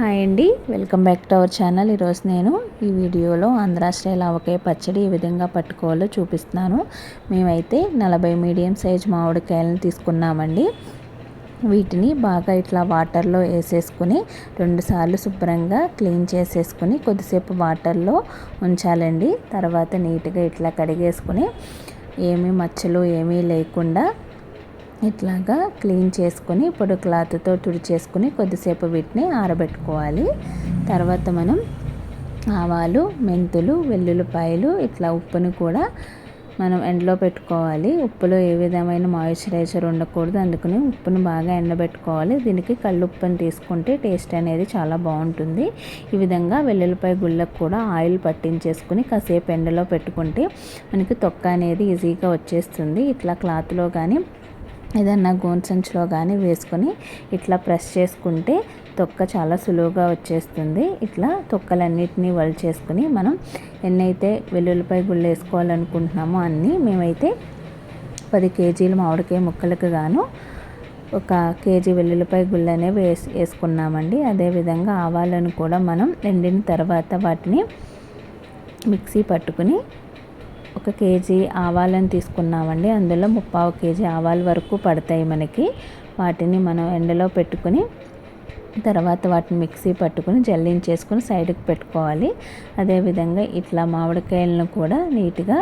Hi అండి. Welcome back to our channel. ఈరోజు నేను ఈ వీడియోలో ఆంధ్ర స్టైల్ ఆవకాయ పచ్చడి ఏ విధంగా పట్టుకోవాలో చూపిస్తున్నాను. మేమైతే నలభై మీడియం సైజ్ మామిడికాయలను తీసుకున్నామండి. వీటిని బాగా ఇట్లా వాటర్లో వేసేసుకుని రెండుసార్లు శుభ్రంగా క్లీన్ చేసేసుకుని కొద్దిసేపు వాటర్లో ఉంచాలండి. తర్వాత నీట్గా ఇట్లా కడిగేసుకుని ఏమీ మచ్చలు ఏమీ లేకుండా ఇట్లాగా క్లీన్ చేసుకొని పొడి క్లాత్తో తుడిచేసుకుని కొద్దిసేపు వీటిని ఆరబెట్టుకోవాలి. తర్వాత మనం ఆవాలు మెంతులు వెల్లుల్లిపాయలు ఇట్లా ఉప్పుని కూడా మనం ఎండలో పెట్టుకోవాలి. ఉప్పులో ఏ విధమైన మాయిశ్చరైజర్ ఉండకూడదు. అందుకని ఉప్పును బాగా ఎండబెట్టుకోవాలి. దీనికి కళ్ళుప్పుని తీసుకుంటే టేస్ట్ అనేది చాలా బాగుంటుంది. ఈ విధంగా వెల్లుల్లిపాయ గుళ్ళకు కూడా ఆయిల్ పట్టించేసుకుని కాసేపు ఎండలో పెట్టుకుంటే మనకి తొక్క అనేది ఈజీగా వచ్చేస్తుంది. ఇట్లా క్లాత్లో కానీ ఏదన్నా గోన్ సంచిలో కానీ వేసుకొని ఇట్లా ప్రెస్ చేసుకుంటే తొక్క చాలా సులువుగా వచ్చేస్తుంది. ఇట్లా తొక్కలన్నిటినీ చేసుకుని మనం ఎన్నైతే వెల్లుల్లిపాయ గుళ్ళు వేసుకోవాలనుకుంటున్నామో అన్నీ మేమైతే పది కేజీలు మామిడికాయ ముక్కలకు గాను ఒక కేజీ వెల్లుల్లిపాయ గుళ్ళనే వేసి వేసుకున్నామండి. అదేవిధంగా ఆవాలను కూడా మనం ఎండిన తర్వాత వాటిని మిక్సీ పట్టుకుని ఒక కేజీ ఆవాలను తీసుకున్నామండి. అందులో ముప్పావు కేజీ ఆవాల వరకు పడతాయి మనకి. వాటిని మనం ఎండలో పెట్టుకుని తర్వాత వాటిని మిక్సీ పట్టుకుని జల్లించేసుకుని సైడ్కి పెట్టుకోవాలి. అదేవిధంగా ఇట్లా మామిడికాయలను కూడా నీట్గా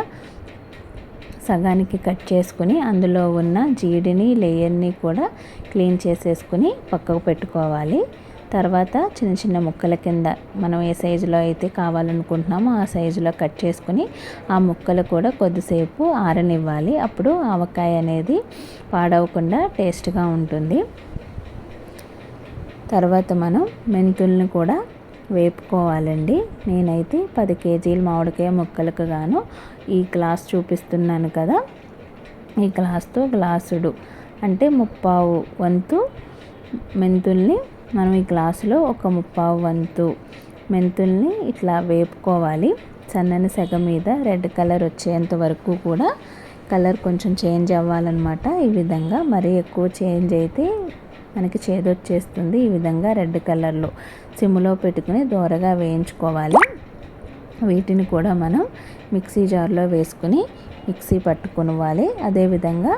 సగానికి కట్ చేసుకుని అందులో ఉన్న జీడిని లేయర్ని కూడా క్లీన్ చేసేసుకుని పక్కకు పెట్టుకోవాలి. తర్వాత చిన్న చిన్న ముక్కల కింద మనం ఏ సైజులో అయితే కావాలనుకుంటున్నామో ఆ సైజులో కట్ చేసుకుని ఆ ముక్కలు కూడా కొద్దిసేపు ఆరనివ్వాలి. అప్పుడు ఆవకాయ అనేది పాడవకుండా టేస్ట్గా ఉంటుంది. తర్వాత మనం మెంతుల్ని కూడా వేపుకోవాలండి. నేనైతే పది కేజీలు మామిడికాయ ముక్కలకు గాను ఈ గ్లాస్ చూపిస్తున్నాను కదా. ఈ గ్లాస్తో గ్లాసుడు అంటే ముప్పావు వంతు మెంతుల్ని మనం ఈ గ్లాసులో ఒక ముప్పావు వంతు మెంతుల్ని ఇట్లా వేపుకోవాలి. సన్నని సెగ మీద రెడ్ కలర్ వచ్చేంత వరకు కూడా కలర్ కొంచెం చేంజ్ అవ్వాలన్నమాట ఈ విధంగా. మరీ ఎక్కువ చేంజ్ అయితే మనకి చేదొచ్చేస్తుంది ఈ విధంగా రెడ్ కలర్లో. సిమ్లో పెట్టుకుని దూరగా వేయించుకోవాలి. వీటిని కూడా మనం మిక్సీ జార్లో వేసుకుని మిక్సీ పట్టుకునివ్వాలి. అదేవిధంగా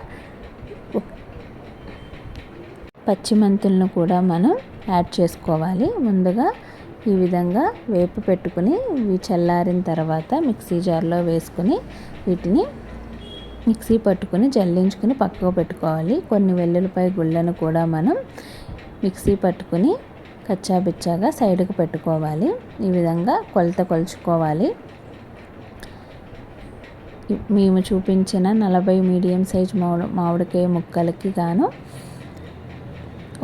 పచ్చిమంతులను కూడా మనం యాడ్ చేసుకోవాలి. ముందుగా ఈ విధంగా వేపు పెట్టుకుని ఇవి చల్లారిన తర్వాత మిక్సీ జార్లో వేసుకుని వీటిని మిక్సీ పట్టుకుని జల్లించుకుని పక్కకు పెట్టుకోవాలి. కొన్ని వెల్లుల్లిపాయ గుళ్ళను కూడా మనం మిక్సీ పట్టుకుని కచ్చాబిచ్చాగా సైడ్కి పెట్టుకోవాలి. ఈ విధంగా కొలత కొలుచుకోవాలి. మేము చూపించిన నలభై మీడియం సైజ్ మామిడి మామిడికాయ ముక్కలకి గాను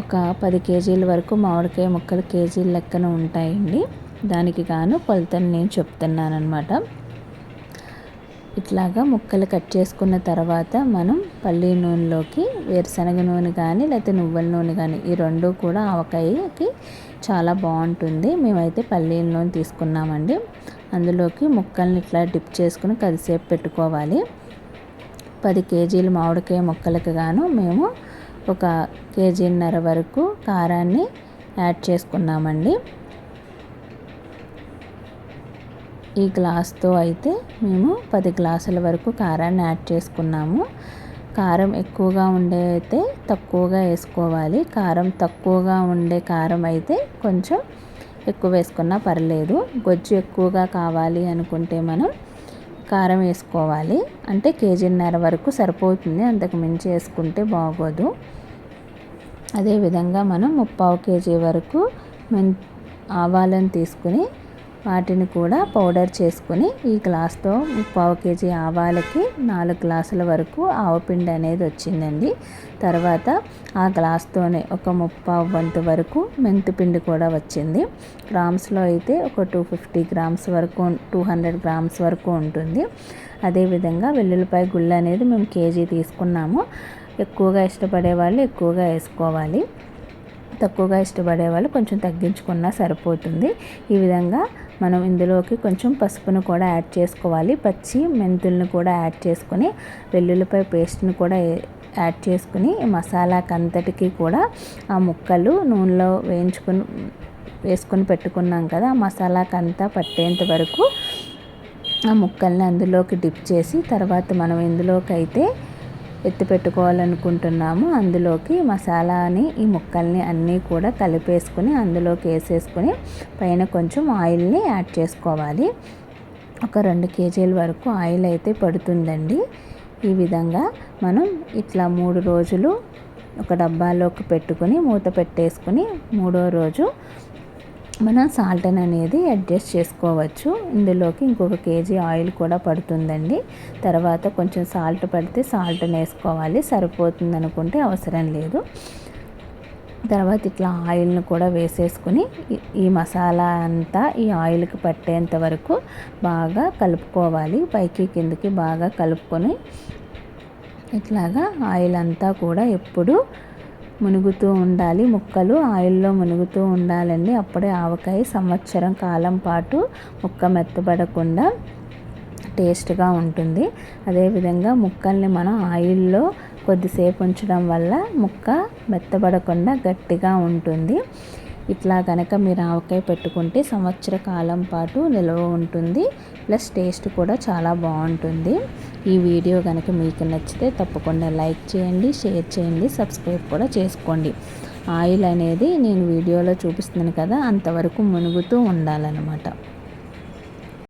ఒక పది కేజీల వరకు మామిడికాయ ముక్కలు కేజీల లెక్కన ఉంటాయండి. దానికి గాను కొలతలు నేను చెప్తున్నాను అనమాట ఇట్లాగా ముక్కలు కట్ చేసుకున్న తర్వాత మనం పల్లి నూనెలోకి వేరుశనగ నూనె కానీ లేకపోతే నువ్వుల నూనె కానీ ఈ రెండు కూడా ఆవకాయకి చాలా బాగుంటుంది. మేమైతే పల్లీల నూనె తీసుకున్నామండి. అందులోకి ముక్కల్ని ఇట్లా డిప్ చేసుకుని కొద్దిసేపు పెట్టుకోవాలి. పది కేజీలు మామిడికాయ ముక్కలకు గాను మేము ఒక కేజీన్నర వరకు కారాన్ని యాడ్ చేసుకున్నామండి. ఈ గ్లాస్తో అయితే మేము పది గ్లాసుల వరకు కారాన్ని యాడ్ చేసుకున్నాము. కారం ఎక్కువగా ఉండే అయితే తక్కువగా వేసుకోవాలి. కారం తక్కువగా ఉండే కారం అయితే కొంచెం ఎక్కువ వేసుకున్నా పర్లేదు. గొజ్జు ఎక్కువగా కావాలి అనుకుంటే మనం కారం వేసుకోవాలి. అంటే కేజీన్నర వరకు సరిపోతుంది. అంతకు మించి వేసుకుంటే బాగోదు. అదేవిధంగా మనం ముప్పావు కేజీ వరకు మెన్ ఆవాలను తీసుకుని వాటిని కూడా పౌడర్ చేసుకుని ఈ గ్లాస్తో ముప్పావు కేజీ ఆవాలకి నాలుగు గ్లాసుల వరకు ఆవపిండి అనేది వచ్చిందండి. తర్వాత ఆ గ్లాస్తోనే ఒక ముప్పావు వంతు వరకు మెంతిపిండి కూడా వచ్చింది. గ్రామ్స్లో అయితే ఒక టూ ఫిఫ్టీ గ్రామ్స్ వరకు టూ హండ్రెడ్ గ్రామ్స్ వరకు ఉంటుంది. అదేవిధంగా వెల్లుల్లిపాయ గుళ్ళు అనేది మేము కేజీ తీసుకున్నాము. ఎక్కువగా ఇష్టపడే వాళ్ళు ఎక్కువగా వేసుకోవాలి. తక్కువగా ఇష్టపడే వాళ్ళు కొంచెం తగ్గించుకున్నా సరిపోతుంది. ఈ విధంగా మనం ఇందులోకి కొంచెం పసుపును కూడా యాడ్ చేసుకోవాలి. పచ్చి మెంతులను కూడా యాడ్ చేసుకొని వెల్లుల్లిపాయ పేస్ట్ని కూడా యాడ్ చేసుకుని మసాలాకి అంతటికీ కూడా ఆ ముక్కలు నూనెలో వేయించుకుని వేసుకొని పెట్టుకున్నాం కదా ఆ మసాలాకంతా పట్టేంత వరకు ఆ ముక్కల్ని అందులోకి డిప్ చేసి తర్వాత మనం ఇందులోకి అయితే ఎత్తి పెట్టుకోవాలనుకుంటున్నాము. అందులోకి మసాలాని ఈ ముక్కల్ని అన్నీ కూడా కలిపేసుకుని అందులోకి వేసేసుకుని పైన కొంచెం ఆయిల్ని యాడ్ చేసుకోవాలి. ఒక రెండు కేజీల వరకు ఆయిల్ అయితే పడుతుందండి. ఈ విధంగా మనం ఇట్లా మూడు రోజులు ఒక డబ్బాలోకి పెట్టుకుని మూత పెట్టేసుకుని మూడో రోజు మనం సాల్ట్ అనేది అడ్జస్ట్ చేసుకోవచ్చు. ఇందులోకి ఇంకొక కేజీ ఆయిల్ కూడా పడుతుందండి. తర్వాత కొంచెం సాల్ట్ పడితే సాల్ట్ వేసుకోవాలి. సరిపోతుంది అనుకుంటే అవసరం లేదు. తర్వాత ఇట్లా ఆయిల్ని కూడా వేసేసుకుని ఈ మసాలా అంతా ఈ ఆయిల్కి పట్టేంత వరకు బాగా కలుపుకోవాలి. పైకి కిందకి బాగా కలుపుకొని ఇట్లాగా ఆయిల్ అంతా కూడా ఎప్పుడు మునుగుతూ ఉండాలి. ముక్కలు ఆయిల్లో మునుగుతూ ఉండాలండి. అప్పుడే ఆవకాయ సంవత్సరం కాలం పాటు ముక్క మెత్తబడకుండా టేస్ట్గా ఉంటుంది. అదేవిధంగా ముక్కల్ని మనం ఆయిల్లో కొద్దిసేపు ఉంచడం వల్ల ముక్క మెత్తబడకుండా గట్టిగా ఉంటుంది. ఇట్లా కనుక మీరు ఆవకాయ పెట్టుకుంటే సంవత్సర కాలం పాటు నిల్వ ఉంటుంది. ప్లస్ టేస్ట్ కూడా చాలా బాగుంటుంది. ఈ వీడియో కనుక మీకు నచ్చితే తప్పకుండా లైక్ చేయండి షేర్ చేయండి సబ్స్క్రైబ్ కూడా చేసుకోండి. ఆయిల్ అనేది నేను వీడియోలో చూపిస్తున్నాను కదా అంతవరకు మునుగుతూ ఉండాలన్నమాట.